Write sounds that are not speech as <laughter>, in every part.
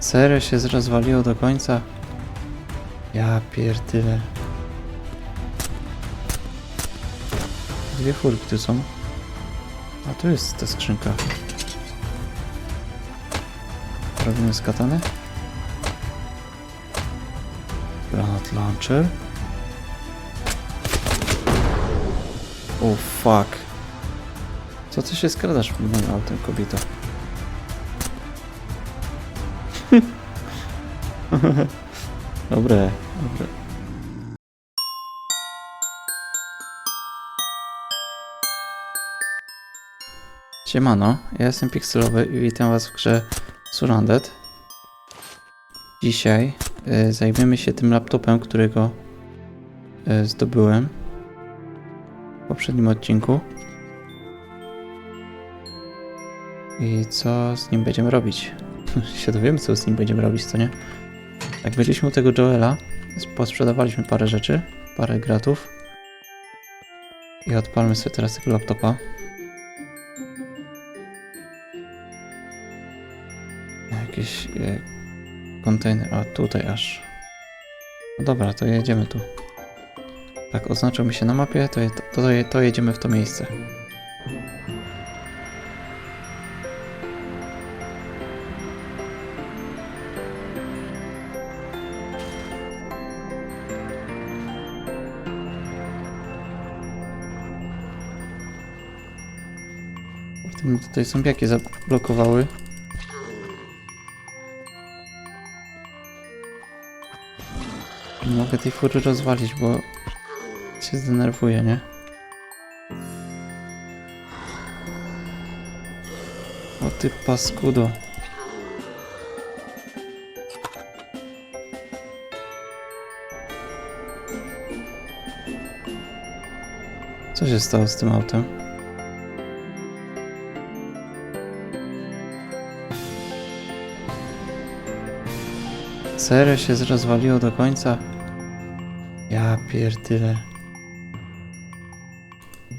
Serio się rozwaliło do końca? Ja pierdyle. Dwie furki tu są. A tu jest ta skrzynka. Robimy z katany. Granat launcher. O fuck. Co ty się skradasz moim autem, kobieto? <laughs> dobre, dobre. Siemano, ja jestem Pixelowy i witam was w grze Surrounded. Dzisiaj y, zajmiemy się tym laptopem, którego y, zdobyłem w poprzednim odcinku. I co z nim będziemy robić? <laughs> się dowiemy, co z nim będziemy robić, co nie? Jak byliśmy u tego Joela, posprzedawaliśmy parę rzeczy, parę gratów. I odpalmy sobie teraz tego laptopa. Jakiś e, kontener, a tutaj aż. No dobra, to jedziemy tu. Tak, oznaczył mi się na mapie, to, je- to, to, to jedziemy w to miejsce. Mnie Tutaj zombiaki zablokowały. Nie mogę tej fury rozwalić, bo się zdenerwuję, nie? O ty paskudo. Co się stało z tym autem? Serio się rozwaliło do końca? Ja pierdyle.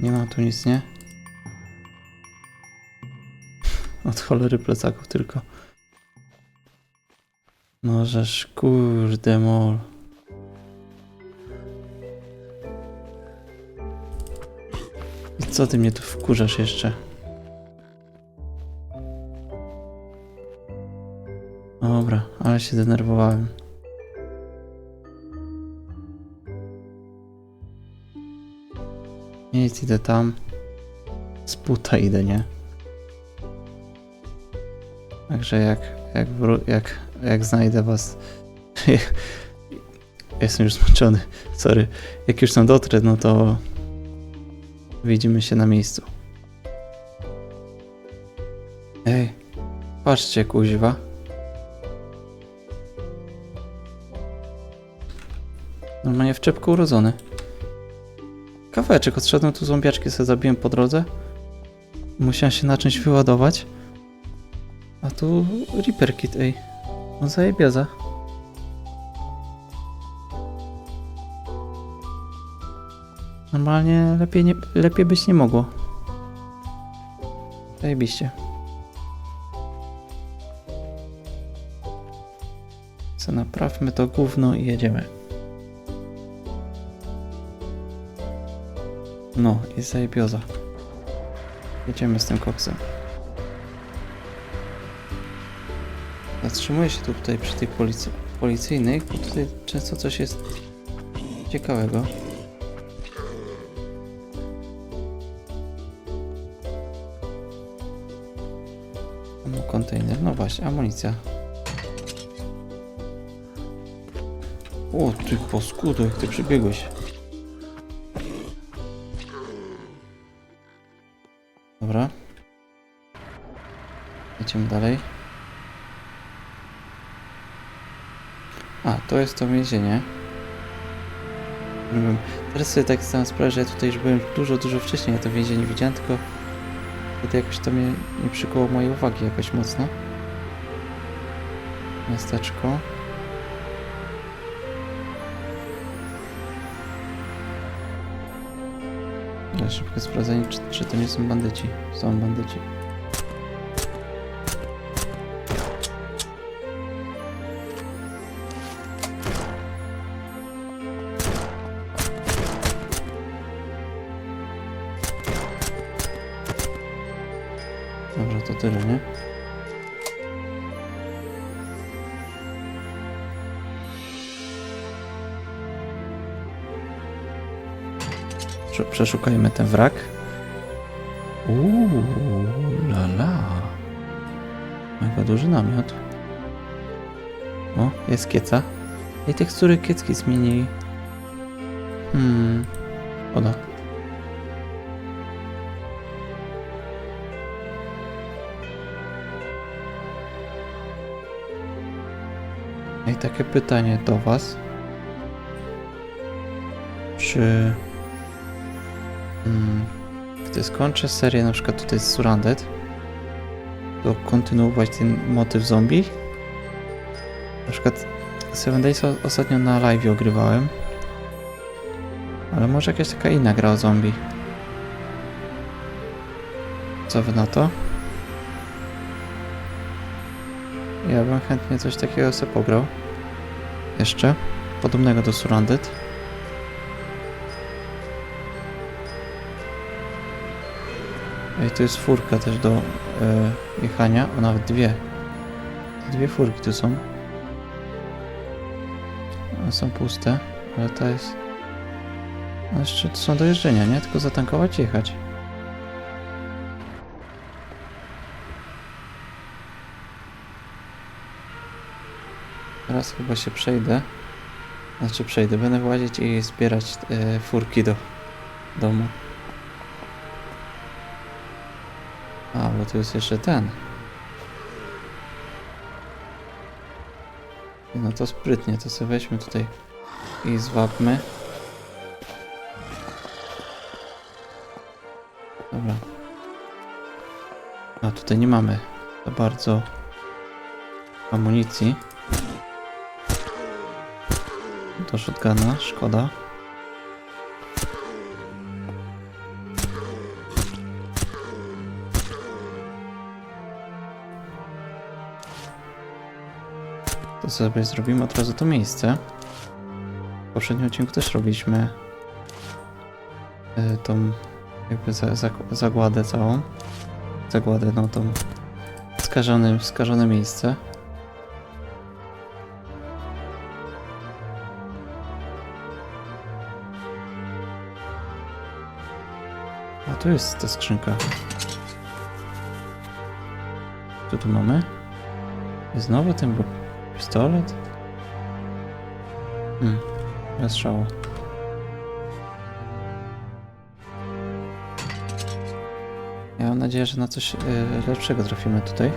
Nie ma tu nic, nie? Od cholery plecaków tylko. No żeż kurde mol. I co ty mnie tu wkurzasz jeszcze? Dobra, ale się denerwowałem. Nic, idę tam. Z buta idę, nie? Także jak, jak, jak, jak znajdę was... <laughs> Jestem już zmęczony, sorry. Jak już tam dotrę, no to... Widzimy się na miejscu. Ej, patrzcie, kuźwa. W czepku urodzony. Kawałeczek odszedłem, tu zombiaczki sobie zabiłem po drodze. Musiałem się na czymś wyładować. A tu Reaper Kit, ej. No zajebiaza. Normalnie lepiej, nie, lepiej być nie mogło. Zajebiście. Co naprawmy to gówno i jedziemy. No, i zajebioza. Jedziemy z tym koksem. Zatrzymuję się tutaj przy tych policy policyjnych, bo tutaj często coś jest ciekawego. Ammo kontener, no właśnie, amunicja. O, ty poskudo, jak ty przybiegłeś. Dalej. A, to jest to więzienie. Nie wiem, Teraz sobie tak zdałem sprawę, że ja tutaj już byłem dużo, dużo wcześniej, ja to więzienie widziałem, tylko wtedy jakoś to mnie nie przykuło mojej uwagi jakoś mocno. Miasteczko. Ale szybkie sprawdzenie, czy, czy to nie są bandyci. Są bandyci. Przeszukajmy ten wrak. Uuu, la la. Mega duży namiot. O, jest kieca. I tekstury kiecki zmienili. Hmm. I takie pytanie do Was. Czy gdy skończę serię na przykład tutaj z Surrounded, to kontynuować ten motyw zombie? Na przykład Seven Days ostatnio na live ogrywałem. Ale może jakaś taka inna gra o zombie. Co wy na to? Ja bym chętnie coś takiego sobie pograł. Jeszcze. Podobnego do Surrounded. I tu jest furka też do e, jechania. O, nawet dwie. Dwie furki tu są. One są puste, ale ta jest... No jeszcze to są do jeżdżenia, nie? Tylko zatankować i jechać. Teraz chyba się przejdę. Znaczy przejdę, będę włazić i zbierać e, furki do domu. Tu jest jeszcze ten. No to sprytnie, to sobie weźmy tutaj i zwabmy. Dobra. A tutaj nie mamy za bardzo amunicji. Do shotguna, szkoda. Sobie zrobimy od razu to miejsce. W poprzednim odcinku też robiliśmy y, tą jakby za, za, zagładę całą. Zagładę, no tą skażone, skażone miejsce. A tu jest ta skrzynka. Co tu mamy? Znowu ten pistolet? Hmm, bez szału. Ja mam nadzieję, że na coś y, lepszego trafimy tutaj.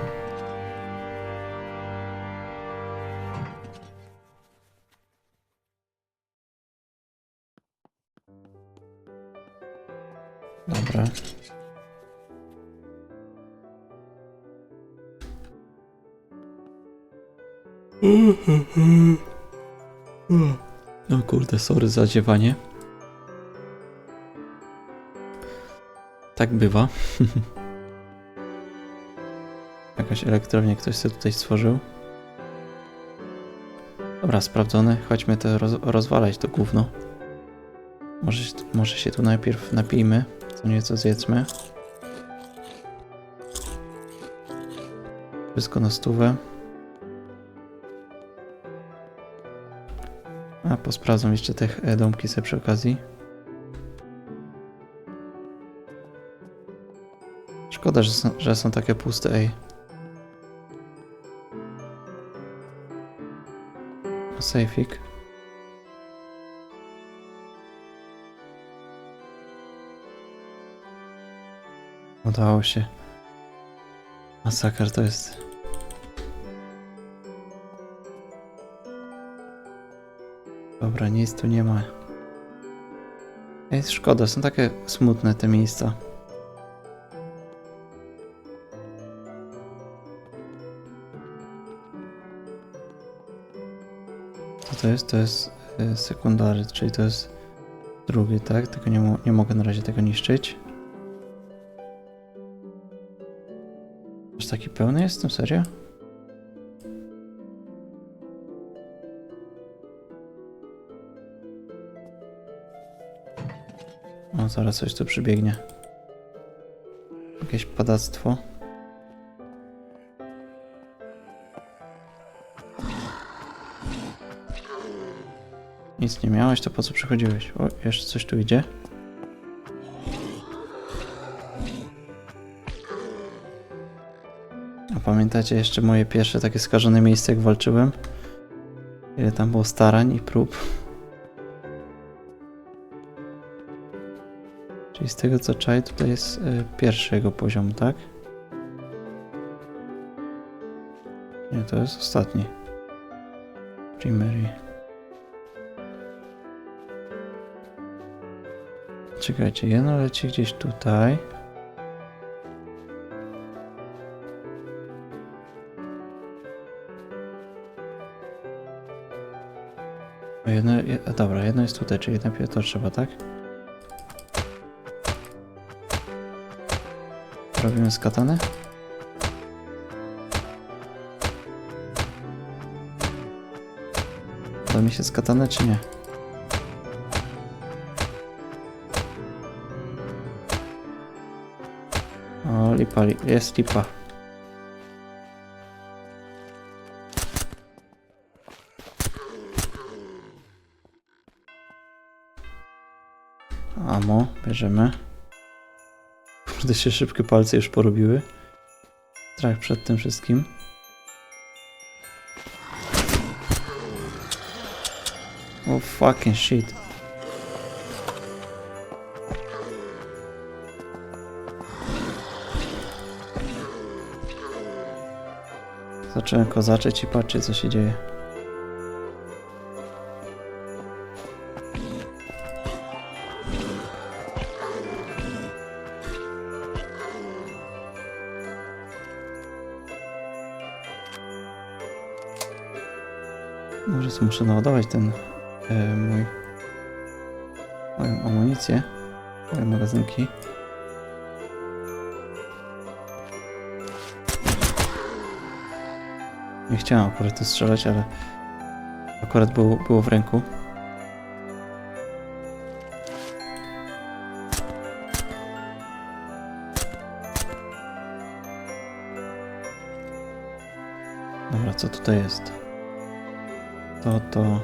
Sorry za ziewanie. Tak bywa. <laughs> Jakaś elektrownia ktoś sobie tutaj stworzył. Dobra, sprawdzony. Chodźmy to roz rozwalać to gówno. Może, może się tu najpierw napijmy, co nieco zjedzmy. Wszystko na stówę. Posprawdzam jeszcze te e, domki sobie przy okazji. Szkoda, że są, że są takie puste, ej. Sejfik. Udało się. Masakr to jest. Dobra, nic tu nie ma. Jest szkoda, są takie smutne te miejsca. Co to jest? To jest y, sekundary, czyli to jest drugi, tak? Tylko nie, nie mogę na razie tego niszczyć. Aż taki pełny jestem, serio? Zaraz coś tu przybiegnie. Jakieś padactwo. Nic nie miałeś, to po co przychodziłeś? O, jeszcze coś tu idzie. A pamiętacie jeszcze moje pierwsze takie skażone miejsce, jak walczyłem? Ile tam było starań i prób? Z tego co czaję, tutaj jest y, pierwszy jego poziom, tak? Nie, to jest ostatni. Primery. Czekajcie, jedno leci gdzieś tutaj. Jedno, dobra, jedno jest tutaj, czyli najpierw to trzeba, tak? Robimy z katany? Da mi się z katany, czy nie? O, lipa, li- jest lipa. Amo, bierzemy. Kurde się szybkie palce już porobiły. Strach przed tym wszystkim. Oh fucking shit. Zacząłem kozaczyć i patrzcie co się dzieje. Muszę naładować ten e, mój moją amunicję, moje magazynki. Nie chciałem akurat to strzelać, ale akurat było, było w ręku. Dobra, co tutaj jest? To, to...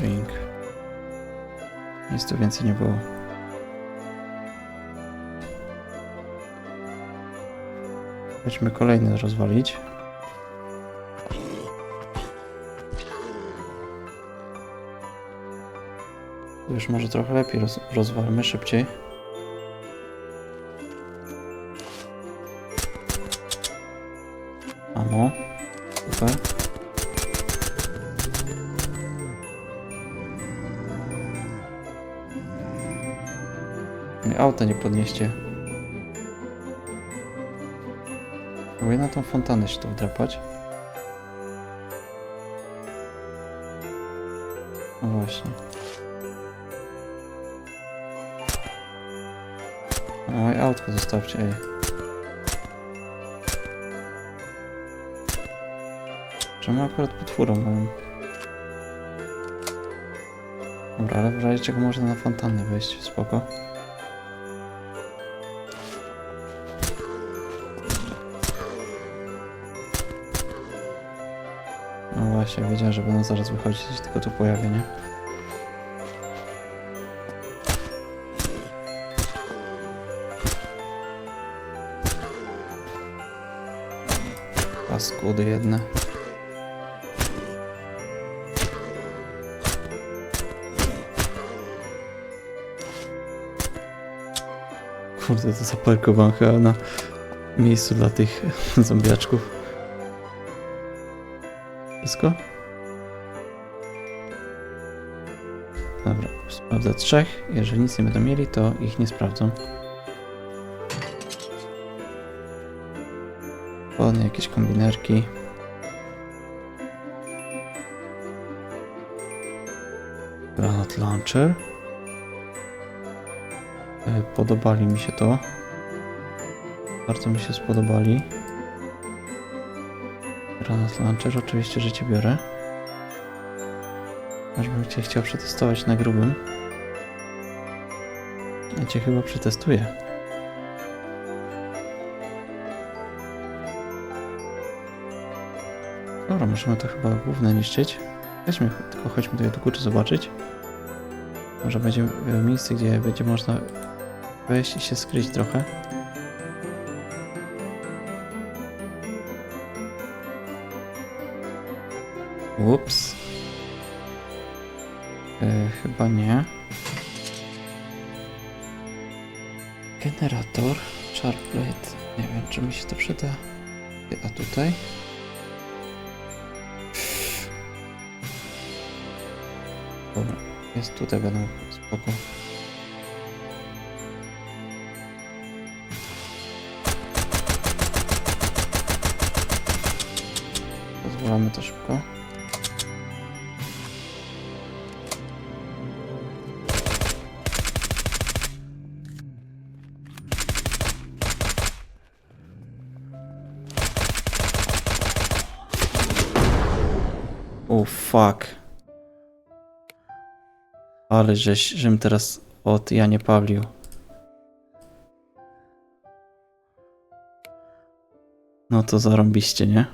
Ring. Nic tu więcej nie było. Chodźmy kolejny rozwalić. Już może trochę lepiej roz, rozwalmy szybciej. Auta nie podnieście. Próbuję na tą fontannę się tu wdrapać. No właśnie. A moje autko zostawcie, ej. Czemu akurat pod furą mam? Dobra, ale w razie czego można na fontannę wejść, spoko. Właśnie, wiedziałem, że będą zaraz wychodzić, się tylko tu pojawię, nie? Paskudy jedne. Kurde, to zaparkowałem chyba na miejscu dla tych <laughs> zombiaczków. Wszystko? Dobra, sprawdzę trzech. Jeżeli nic nie będą mieli, to ich nie sprawdzą. Ładne jakieś kombinerki. Granat launcher. E, Podobali mi się to. Bardzo mi się spodobali. Granat launcher, oczywiście, że cię biorę. Aż bym cię chciał przetestować na grubym. Ja cię chyba przetestuję. Dobra, możemy to chyba główne niszczyć. Weźmy, tylko chodźmy tutaj do góry zobaczyć. Może będzie miejsce, gdzie będzie można wejść i się skryć trochę. Ups. E, chyba nie. Generator. Sharpblade. Nie wiem, czy mi się to przyda. A tutaj? Dobra, jest tutaj będą spoko. Pozwalamy to szybko. Fuck. Ale żeś, żem teraz od ja nie pawlił. No to zarąbiście, nie?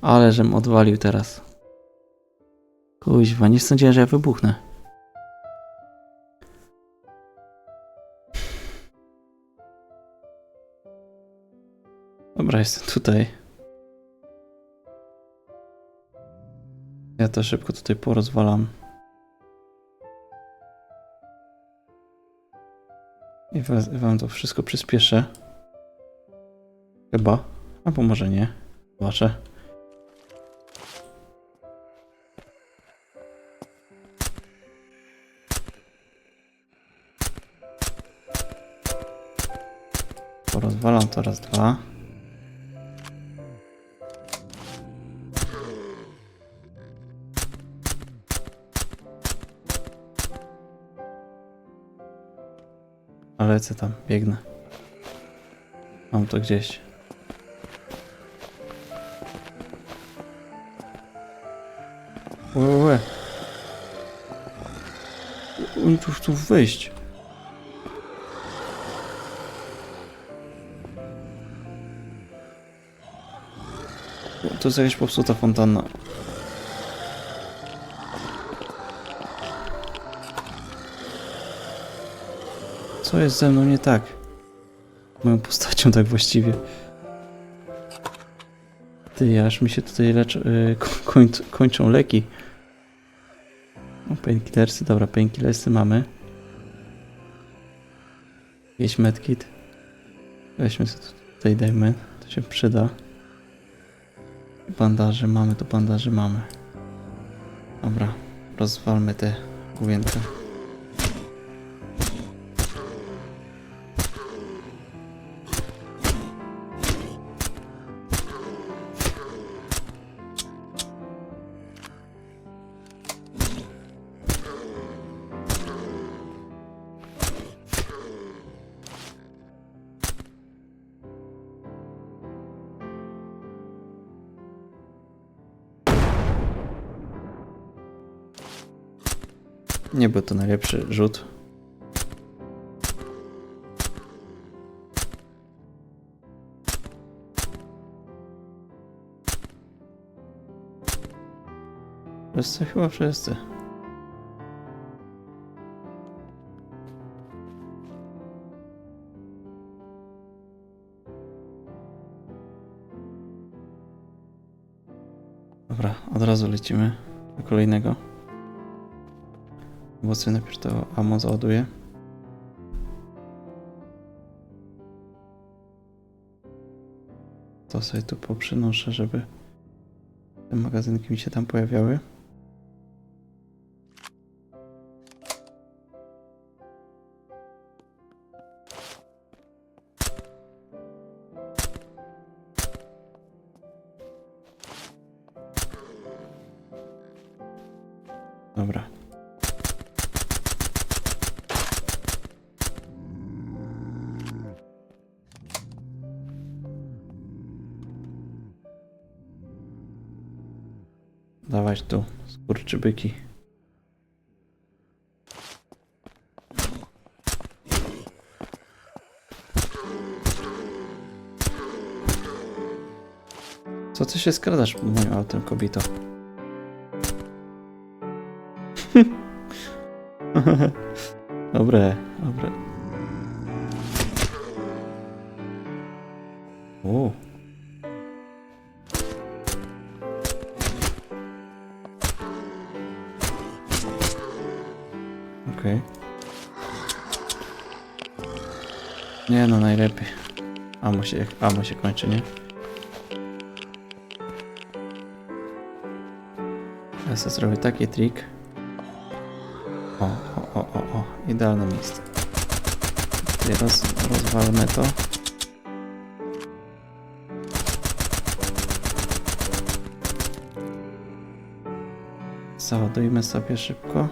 Ale żem odwalił teraz. Kuźwa, nie sądziłem, że ja wybuchnę. Dobra, jestem tutaj. Ja to szybko tutaj porozwalam. I wa- wam to wszystko przyspieszę. Chyba. Albo może nie. Zobaczę. Porozwalam to raz, dwa. Lecę tam, biegnę. Mam to gdzieś. Łe, łe, tu chcą wyjść. To jest jakaś popsuta fontanna. Co jest ze mną nie tak? Moją postacią tak właściwie. Ty, aż mi się tutaj lecz, y, ko- koń, kończą leki. O, painkillersy, dobra, painkillersy mamy. Jakiś medkit. Weźmy to tutaj, dajmy, to się przyda. Bandaże mamy, to bandaże mamy. Dobra, rozwalmy te główienka. Nie był to najlepszy rzut. Wszyscy? Chyba wszyscy. Dobra, od razu lecimy do kolejnego. Sobie najpierw to ammo załaduję. To sobie tu poprzynoszę, żeby te magazynki mi się tam pojawiały. Dawać tu, skurczybyki. Co ty się skradasz pod moim autem, kobito? <laughs> dobre, dobre. Się, amo się kończy, nie? Ja sobie zrobię taki trik. O, o, o, o, o. Idealne miejsce. Teraz rozwalmy to. Załadujmy sobie szybko.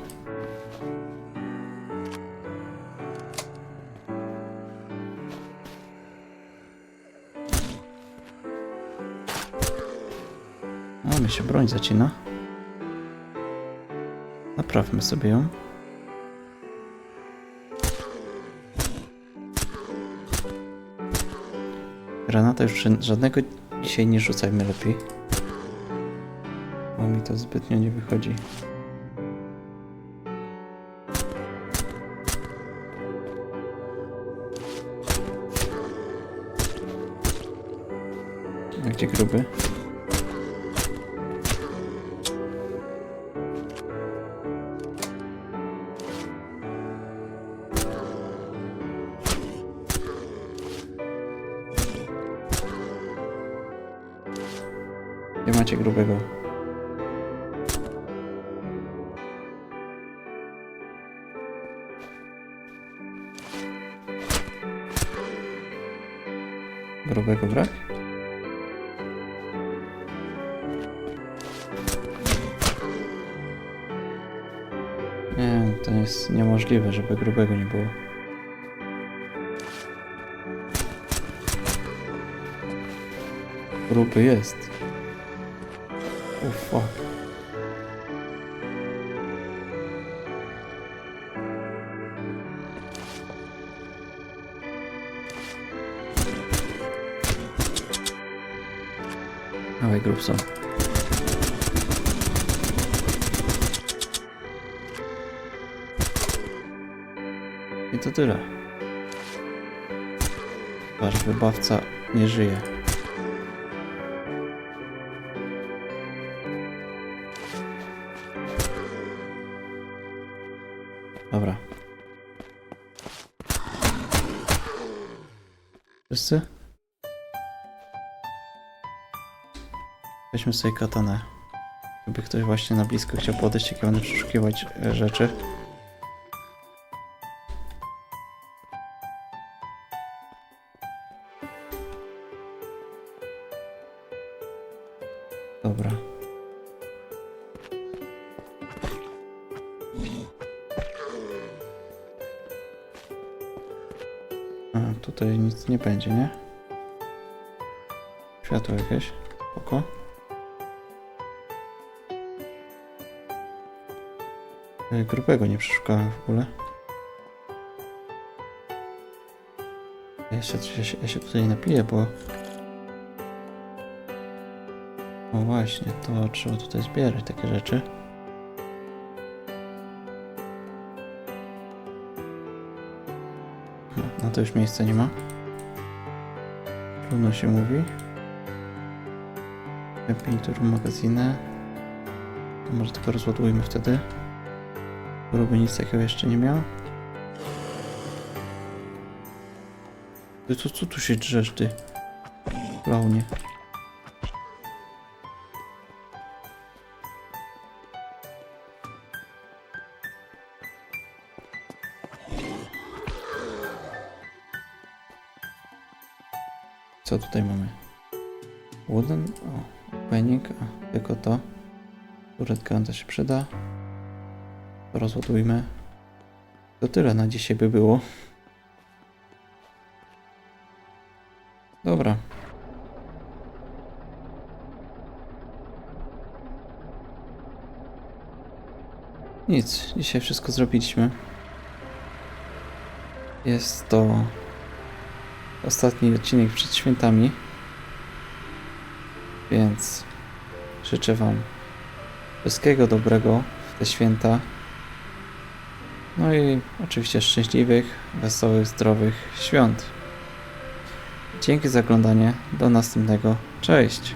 Broń zacina. Naprawmy sobie ją. Granata już ża- żadnego dzisiaj nie rzucajmy lepiej. Bo mi to zbytnio nie wychodzi. A gdzie gruby? Nie, to jest niemożliwe, żeby grubego nie było. Gruby jest. Oh fuck. Dawaj grubso. To tyle. Wasz wybawca nie żyje. Dobra. Wszyscy? Weźmy sobie katanę. Gdyby ktoś właśnie na blisko chciał podejść, jak ja będę przeszukiwać e, rzeczy. Nie będzie, nie? Światło jakieś. Oko. E, Grubego nie przeszukałem w ogóle. Ja się, ja się, ja się tutaj napiję, bo... O właśnie, to trzeba tutaj zbierać takie rzeczy. No, to już miejsca nie ma. Trudno się mówi. Lepiej tu magazynę. To może tylko rozładujmy wtedy. Gruby nic takiego jeszcze nie miał. Ty, co, co tu się drzesz, ty? Klaunie. Co tutaj mamy? Wooden? O, opening, a tylko to. Turetka to się przyda. To rozładujmy. To tyle na dzisiaj by było. Dobra. Nic, dzisiaj wszystko zrobiliśmy. Jest to ostatni odcinek przed świętami. Więc życzę Wam wszystkiego dobrego w te święta. No i oczywiście szczęśliwych, wesołych, zdrowych świąt. Dzięki za oglądanie. Do następnego. Cześć.